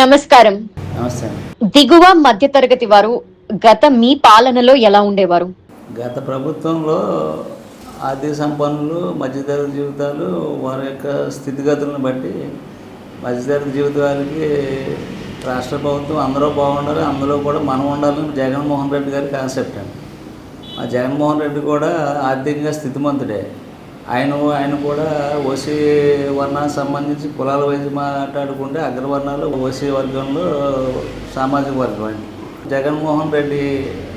నమస్కారం. దిగువ మధ్యతరగతి వారు గత మీ పాలనలో ఎలా ఉండేవారు? గత ప్రభుత్వంలో ఆర్థిక సంపన్నులు మధ్యతరగతి జీవితాలు వారి యొక్క స్థితిగతులను బట్టి మధ్యతరగతి జీవితాలకి రాష్ట్ర ప్రభుత్వం అందరూ బాగుండాలి అందులో కూడా మనం ఉండాలని జగన్మోహన్ రెడ్డి గారి కాన్సెప్ట్ అండి. ఆ జగన్మోహన్ రెడ్డి కూడా ఆర్థికంగా స్థితిమంతుడే. ఆయన ఆయన కూడా ఓసీ వర్ణానికి సంబంధించి కులాల వైద్యం మాట్లాడుకుంటే అగ్రవర్ణాలు ఓసీ వర్గంలో సామాజిక వర్గం అండి. జగన్మోహన్ రెడ్డి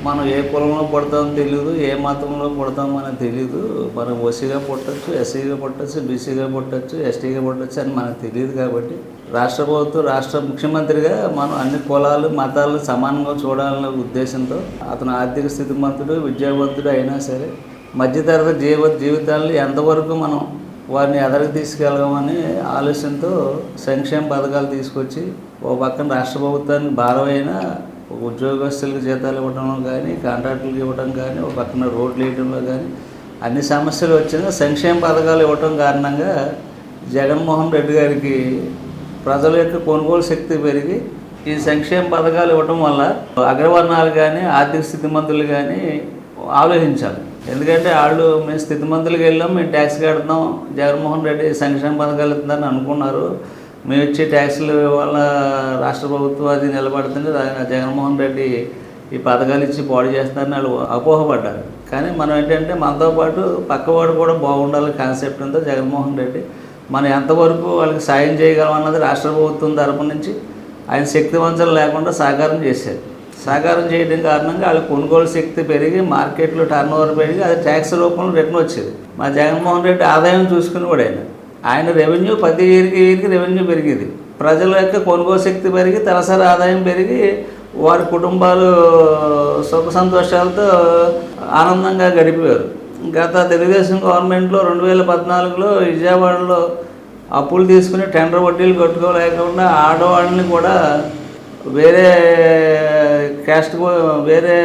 మనం ఏ కులంలో పుడతామో తెలియదు ఏ మతంలో పుడతామో అనేది తెలియదు మనం ఓసీగా పుట్టచ్చు ఎస్సీగా పుట్టచ్చు బీసీగా పుట్టచ్చు ఎస్టీగా పుట్టచ్చు అని మనకు తెలియదు కాబట్టి రాష్ట్ర ప్రభుత్వం రాష్ట్ర ముఖ్యమంత్రిగా మనం అన్ని కులాలు మతాలు సమానంగా చూడాలనే ఉద్దేశంతో అతను ఆర్థిక స్థితిమంతుడు విద్యావంతుడు అయినా సరే మధ్యతరగతి జీవ జీవితాలను ఎంతవరకు మనం వారిని ఎదరికి తీసుకెళ్ళమని ఆలోచనతో సంక్షేమ పథకాలు తీసుకొచ్చి ఓ పక్కన రాష్ట్ర ప్రభుత్వానికి భారమైన ఉద్యోగస్తులకు జీతాలు ఇవ్వడంలో కానీ కాంట్రాక్టులకు ఇవ్వడం కానీ ఒక పక్కన రోడ్లు వేయడంలో కానీ అన్ని సమస్యలు వచ్చినా సంక్షేమ పథకాలు ఇవ్వటం కారణంగా జగన్మోహన్ రెడ్డి గారికి ప్రజల యొక్క కొనుగోలు శక్తి పెరిగి ఈ సంక్షేమ పథకాలు ఇవ్వటం వల్ల అగ్రవర్ణాలు కానీ ఆర్థిక స్థితిమంతులు కానీ ఆలోచించాలి. ఎందుకంటే వాళ్ళు మేము స్థితిమంతులకు వెళ్ళాం మేము ట్యాక్స్ కడతాం జగన్మోహన్ రెడ్డి సంక్షేమ పథకాలు ఇస్తుందని అనుకున్నారు. మేము ఇచ్చే ట్యాక్సుల వల్ల రాష్ట్ర ప్రభుత్వం అది నిలబడుతుంది జగన్మోహన్ రెడ్డి ఈ పథకాలు ఇచ్చి పాడు చేస్తారని వాళ్ళు అపోహపడ్డారు. కానీ మనం ఏంటంటే మనతో పాటు పక్కవాడు కూడా బాగుండాలి కాన్సెప్ట్ ఉందో జగన్మోహన్ రెడ్డి. మనం ఎంతవరకు వాళ్ళకి సాయం చేయగలం అన్నది రాష్ట్ర ప్రభుత్వం తరపు నుంచి ఆయన శక్తివంచన లేకుండా సహకారం చేశారు. సహకారం చేయడం కారణంగా వాళ్ళ కొనుగోలు శక్తి పెరిగి మార్కెట్లో టర్న్ ఓవర్ పెరిగి అది ట్యాక్స్ రూపంలో రిటర్న్ వచ్చేది. మా జగన్మోహన్ రెడ్డి ఆదాయం చూసుకుని కూడా ఆయన. ఆయన రెవెన్యూ ప్రతి ఇయర్కి ఇయర్కి రెవెన్యూ పెరిగేది. ప్రజల యొక్క కొనుగోలు శక్తి పెరిగి తలసరి ఆదాయం పెరిగి వారి కుటుంబాలు సుఖ సంతోషాలతో ఆనందంగా గడిపేవారు. గత తెలుగుదేశం గవర్నమెంట్లో రెండు వేల పద్నాలుగులో విజయవాడలో అప్పులు తీసుకుని టెండర్ వడ్డీలు కట్టుకోలేకుండా ఆడవాళ్ళని కూడా వేరే క్యాస్ట్ వేరే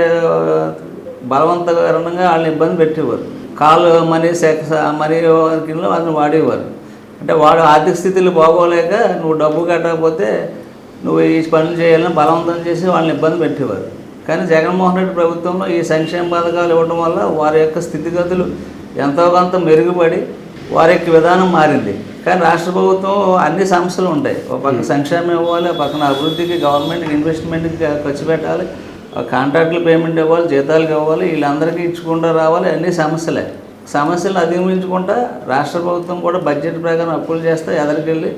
బలవంతకరంగా వాళ్ళని ఇబ్బంది పెట్టేవారు. కాలు మనీ సెక్స్ మనీ కింద వాళ్ళని వాడేవారు. అంటే వాడు ఆర్థిక స్థితిలో బాగోలేక నువ్వు డబ్బు కట్టకపోతే నువ్వు ఈ పనులు చేయాలని బలవంతం చేసి వాళ్ళని ఇబ్బంది పెట్టేవారు. కానీ జగన్మోహన్ రెడ్డి ప్రభుత్వంలో ఈ సంక్షేమ పథకాలు ఇవ్వడం వల్ల వారి యొక్క స్థితిగతులు ఎంతో కొంత మెరుగుపడి వారి యొక్క విధానం మారింది. కానీ రాష్ట్ర ప్రభుత్వం అన్ని సమస్యలు ఉంటాయి. ఒక పక్క సంక్షేమం ఇవ్వాలి ఒక పక్కన అభివృద్ధికి గవర్నమెంట్కి ఇన్వెస్ట్మెంట్కి ఖర్చు పెట్టాలి ఒక కాంట్రాక్టులు పేమెంట్ ఇవ్వాలి జీతాలకు ఇవ్వాలి వీళ్ళందరికీ ఇచ్చుకుంటూ రావాలి అన్ని సమస్యలే. సమస్యలు అధిగమించుకుంటా రాష్ట్ర ప్రభుత్వం కూడా బడ్జెట్ ప్రకారం అప్పులు చేస్తే ఎదరికెళ్ళి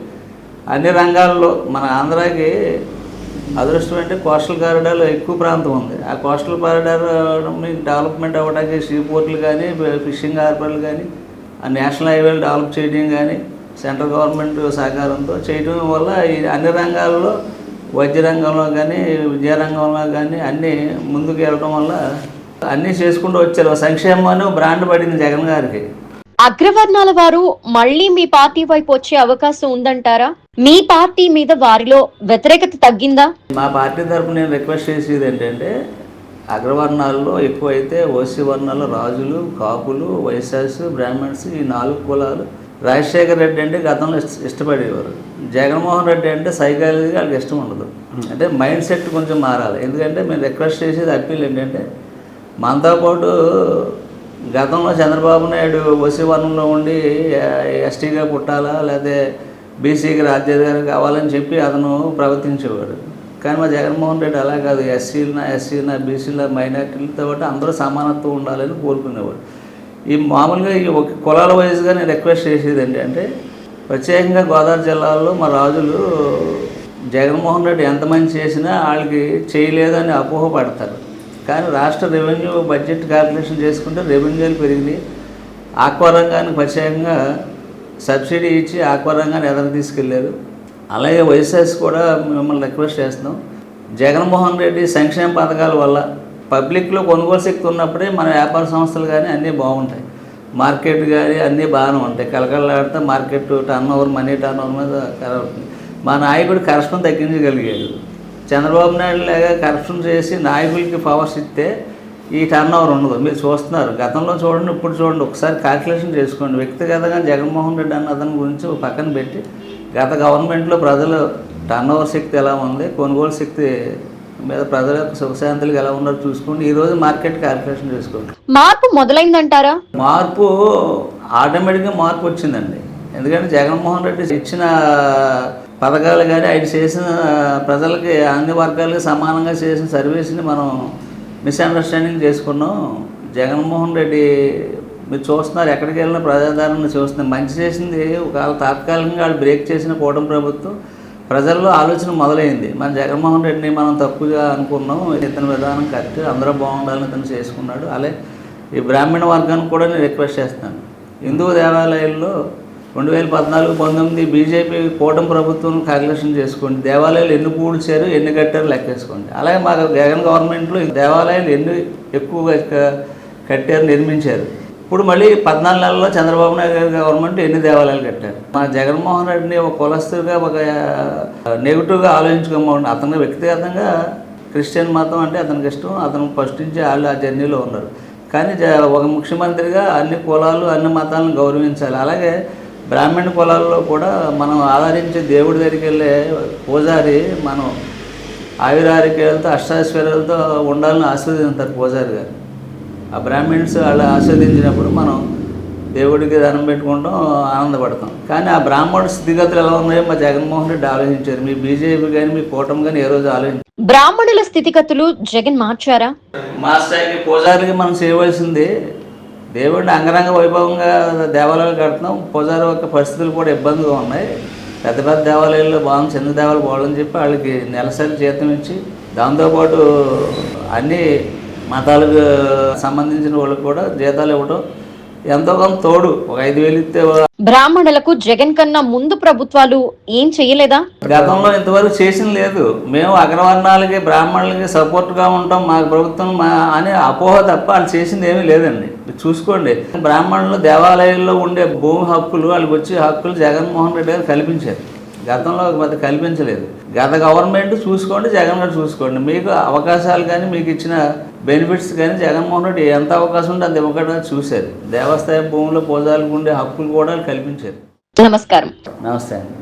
అన్ని రంగాల్లో మన ఆంధ్రాకి అదృష్టం అంటే కోస్టల్ కారిడార్లో ఎక్కువ ప్రాంతం ఉంది. ఆ కోస్టల్ కారిడార్ డెవలప్మెంట్ అవ్వడానికి సీ పోర్ట్లు కానీ ఫిషింగ్ హార్బర్లు కానీ ఆ నేషనల్ హైవేలు డెవలప్ చేయడం కానీ సెంట్రల్ గవర్నమెంట్ సహకారంతో చేయడం వల్ల ఈ అన్ని రంగాల్లో వైద్య రంగంలో కానీ విద్యా రంగంలో కానీ అన్నీ ముందుకు వెళ్ళడం వల్ల అన్నీ చేసుకుంటూ వచ్చారు. సంక్షేమాన్ని బ్రాండ్ పడింది జగన్ గారికి. అగ్రవర్ణాల వారు మళ్ళీ మీ పార్టీ వైపు వచ్చే అవకాశం ఉందంటారా? మీ పార్టీ మీద వారిలో వ్యతిరేకత తగ్గిందా? మా పార్టీ తరపున నేను రిక్వెస్ట్ చేసేది ఏంటంటే అగ్రవర్ణాల్లో ఎక్కువైతే ఓసీ వర్ణాలు రాజులు కాపులు వైశ్యాస్ బ్రాహ్మణ్స్ ఈ నాలుగు కులాలు రాజశేఖర రెడ్డి అంటే గతంలో ఇష్ట- ఇష్టపడేవారు. జగన్మోహన్ రెడ్డి అంటే సైకాలజీ వాళ్ళకి ఇష్టం ఉండదు. అంటే మైండ్ సెట్ కొంచెం మారాలి. ఎందుకంటే మేము రిక్వెస్ట్ చేసేది అప్పీల్ ఏంటంటే మనతో పాటు గతంలో చంద్రబాబు నాయుడు ఓసీ వర్ణంలో ఉండి ఎస్టీగా పుట్టాలా లేకపోతే బీసీకి రాజ్యాధికారి కావాలని చెప్పి అతను ప్రవర్తించేవాడు. కానీ మా జగన్మోహన్ రెడ్డి అలా కాదు. ఎస్సీలన ఎస్సీలన బీసీల మైనార్టీలతో పాటు అందరూ సమానత్వం ఉండాలని కోరుకునేవాడు. ఈ మామూలుగా ఈ ఒక కులాల వైజ్గా నేను రిక్వెస్ట్ చేసేది ఏంటంటే ప్రత్యేకంగా గోదావరి జిల్లాలో మా రాజులు జగన్మోహన్ రెడ్డి ఎంత మంచి చేసినా వాళ్ళకి చేయలేదని అపోహపడతారు కానీ రాష్ట్ర రెవెన్యూ బడ్జెట్ క్యాల్కులేషన్ చేసుకుంటే రెవెన్యూలు పెరిగినాయి. ఆక్వా రంగానికి ప్రత్యేకంగా సబ్సిడీ ఇచ్చి ఆక్వా రంగాన్ని ఎదరికి తీసుకెళ్ళారు అలాగే వైఎస్ఎస్ కూడా మిమ్మల్ని రిక్వెస్ట్ చేస్తున్నాం. జగన్మోహన్ రెడ్డి సంక్షేమ పథకాల వల్ల పబ్లిక్లో కొనుగోలు శక్తి ఉన్నప్పుడే మన వ్యాపార సంస్థలు కానీ అన్నీ బాగుంటాయి. మార్కెట్ కానీ అన్నీ బాగానే ఉంటాయి. కలకలలాడితే market turn over money turn over మీద కరెక్ట్ మా నాయకుడు కరప్షన్ తగ్గించగలిగాడు చంద్రబాబు నాయుడు లాగా కరప్షన్ చేసి నాయకులకి పవర్స్ ఇస్తే ఈ టర్న్ ఓవర్ ఉండదు. మీరు చూస్తున్నారు. గతంలో చూడండి ఇప్పుడు చూడండి. ఒకసారి కాలిక్యులేషన్ చేసుకోండి. వ్యక్తిగతంగా జగన్మోహన్ రెడ్డి అన్న అతని గురించి ఒక పక్కన పెట్టి గత గవర్నమెంట్లో ప్రజలు టర్న్ ఓవర్ శక్తి ఎలా ఉంది? కొనుగోలు శక్తి మీద ప్రజల యొక్క సుఖశాంతులు ఎలా ఉన్నారో చూసుకోండి. ఈరోజు మార్కెట్ క్యాల్కులేషన్ చేసుకోండి. మార్పు మొదలైందంటారా? మార్పు ఆటోమేటిక్గా మార్పు వచ్చిందండి. ఎందుకంటే జగన్మోహన్ రెడ్డి ఇచ్చిన పథకాలు కానీ ఆయన చేసిన ప్రజలకి అన్ని వర్గాలకి సమానంగా చేసిన సర్వీస్ని మనం మిస్అండర్స్టాండింగ్ చేసుకున్నాం. జగన్మోహన్ రెడ్డి మీరు చూస్తున్నారు ఎక్కడికి వెళ్ళినా ప్రజాదరణ చూస్తున్నారు. మంచి చేసింది ఒకవేళ తాత్కాలికంగా వాళ్ళు బ్రేక్ చేసిన కూటమి ప్రభుత్వం ప్రజల్లో ఆలోచన మొదలైంది. మన జగన్మోహన్ రెడ్డిని మనం తప్పుగా అనుకున్నాం ఇతని విధానం కరెక్ట్ అందరూ బాగుండాలని ఇతను చేసుకున్నాడు. అలాగే ఈ బ్రాహ్మణ వర్గానికి కూడా నేను రిక్వెస్ట్ చేస్తాను. హిందూ దేవాలయాల్లో రెండు వేల పద్నాలుగు పంతొమ్మిది బీజేపీ కూటమి ప్రభుత్వం క్యాలిక్యులేషన్ చేసుకోండి. దేవాలయాలు ఎన్ని కూల్చారు ఎన్ని కట్టారు లెక్కేసుకోండి. అలాగే మా జగన్ గవర్నమెంట్లో ఈ దేవాలయాలు ఎన్ని ఎక్కువగా కట్టారు నిర్మించారు. ఇప్పుడు మళ్ళీ పద్నాలుగు నెలల్లో చంద్రబాబు నాయుడు గారి గవర్నమెంట్ ఎన్ని దేవాలయాలు కట్టారు? మన జగన్మోహన్ రెడ్డిని ఒక కులస్తుగా ఒక నెగిటివ్గా ఆలోచించుకోమని అతను వ్యక్తిగతంగా క్రిస్టియన్ మతం అంటే అతనికి ఇష్టం. అతను ఫస్ట్ నుంచి వాళ్ళు ఆ జర్నీలో ఉన్నారు. కానీ జ- ఒక ముఖ్యమంత్రిగా అన్ని కులాలు అన్ని మతాలను గౌరవించాలి. అలాగే బ్రాహ్మణ కులాల్లో కూడా మనం ఆదరించే దేవుడి దగ్గరికి వెళ్ళే పూజారి మనం ఆవిరారికేళ్ళతో అష్టాశ్వర్యాలతో ఉండాలని ఆశీర్వదించారు పూజారి గారు. ఆ బ్రాహ్మిన్స్ వాళ్ళు ఆస్వాదించినప్పుడు మనం దేవుడికి దండం పెట్టుకుంటాం ఆనందపడతాం. కానీ ఆ బ్రాహ్మణుడు స్థితిగతులు ఎలా ఉన్నాయో మా జగన్మోహన్ రెడ్డి ఆలోచించారు. మీ బీజేపీ కానీ మీ కూటమి కానీ ఏ రోజు ఆలోచించారు బ్రాహ్మణుల స్థితిగతులు జగన్ మార్చారా? మా స్థాయికి పూజారికి మనం చేయవలసింది దేవుడిని అంగరంగ వైభవంగా దేవాలయాలు కడుతున్నాం. పూజారి యొక్క పరిస్థితులు కూడా ఇబ్బందిగా ఉన్నాయి. పెద్ద పెద్ద దేవాలయాల్లో బాగుంది చిన్న దేవాలయాలు బాగుందని చెప్పి వాళ్ళకి నెలసరి జీతం ఇచ్చి దాంతోపాటు అన్ని మతాలకు సంబంధించిన వాళ్ళకి కూడా జీతాలు ఇవ్వడం ఎంతో కొంత తోడు. ఒక ఐదు వేలు ఇస్తే బ్రాహ్మణులకు జగన్ కన్నా ముందు ప్రభుత్వాలు ఏం చేయలేదా? గతంలో ఇంతవరకు చేసింది లేదు. మేము అగ్రవర్ణాలకి బ్రాహ్మణులకి సపోర్ట్గా ఉంటాం. మా ప్రభుత్వం మా అనే అపోహ తప్ప వాళ్ళు చేసింది ఏమీ లేదండి. మీరు చూసుకోండి. బ్రాహ్మణులు దేవాలయాల్లో ఉండే భూమి హక్కులు వాళ్ళకి వచ్చే హక్కులు జగన్మోహన్ రెడ్డి గారు కల్పించారు. గతంలో పెద్ద కల్పించలేదు. గత గవర్నమెంట్ చూసుకోండి జగన్ గారు చూసుకోండి. మీకు అవకాశాలు కానీ మీకు ఇచ్చిన బెనిఫిట్స్ కానీ జగన్మోహన్ రెడ్డి ఎంత అవకాశం ఉంటే అంత ఇవ్వకుండా చూశారు దేవస్థానం భూములు పూజాలకు ఉండే హక్కులు కూడా కల్పించారు. నమస్కారం. నమస్తే అండి.